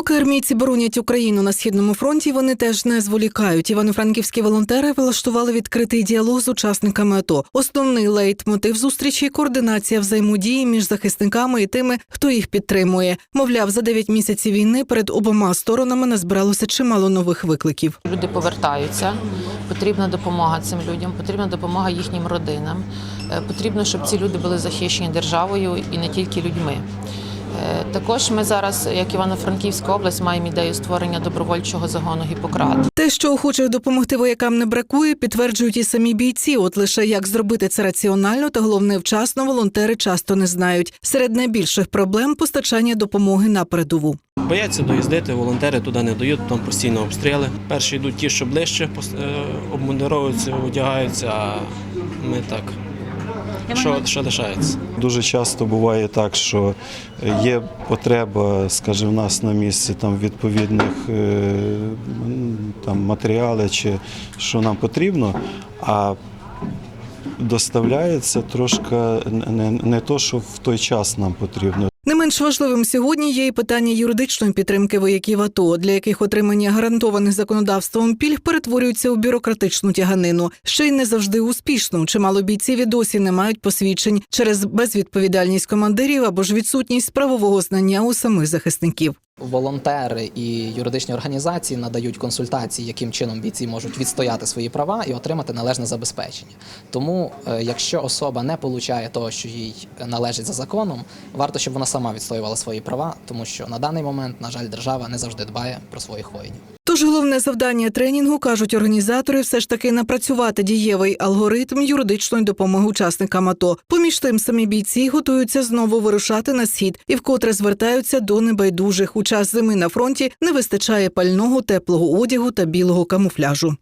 Поки армійці боронять Україну на східному фронті, вони теж не зволікають. Івано-франківські волонтери влаштували відкритий діалог з учасниками АТО. Основний лейтмотив зустрічі координація взаємодії між захисниками і тими, хто їх підтримує. Мовляв, за 9 місяців війни перед обома сторонами назбиралося чимало нових викликів. Люди повертаються. Потрібна допомога цим людям, потрібна допомога їхнім родинам. Е, Потрібно, щоб ці люди були захищені державою і не тільки людьми. Е, Також ми зараз, як Івано-Франківська область, маємо ідею створення добровольчого загону Гіппократ. Те, що охочих допомогти воякам не бракує, підтверджують і самі бійці. От лише як зробити це раціонально та головне вчасно, волонтери часто не знають. Серед найбільших проблем постачання допомоги на передову. Бояться доїздити, волонтери туди не дають, там постійно обстріли. Перші йдуть ті, що ближче, пос- е, обмундировуються, одягаються, а ми так. Що, що лишається? Дуже часто буває так, що є потреба, скажімо, в нас на місці там відповідних е, там матеріалів чи що нам потрібно, а доставляється трошки не, не то, що в той час нам потрібно. Менш важливим сьогодні є і питання юридичної підтримки вояків АТО, для яких отримання гарантованих законодавством пільг перетворюється у бюрократичну тяганину. Ще й не завжди успішно. Чимало бійців і досі не мають посвідчень через безвідповідальність командирів або ж відсутність правового знання у самих захисників. Волонтери і юридичні організації надають консультації, яким чином бійці можуть відстояти свої права і отримати належне забезпечення. Тому, е, якщо особа не получає того, що їй належить за законом, варто, щоб вона сама відстоювала свої права, тому що на даний момент, на жаль, держава не завжди дбає про своїх воїнів. Тож головне завдання тренінгу кажуть організатори, все ж таки напрацювати дієвий алгоритм юридичної допомоги учасникам АТО. Поміж тим, самі бійці готуються знову вирушати на схід і вкотре звертаються до небайдужих. У час зими на фронті не вистачає пального, теплого одягу та білого камуфляжу.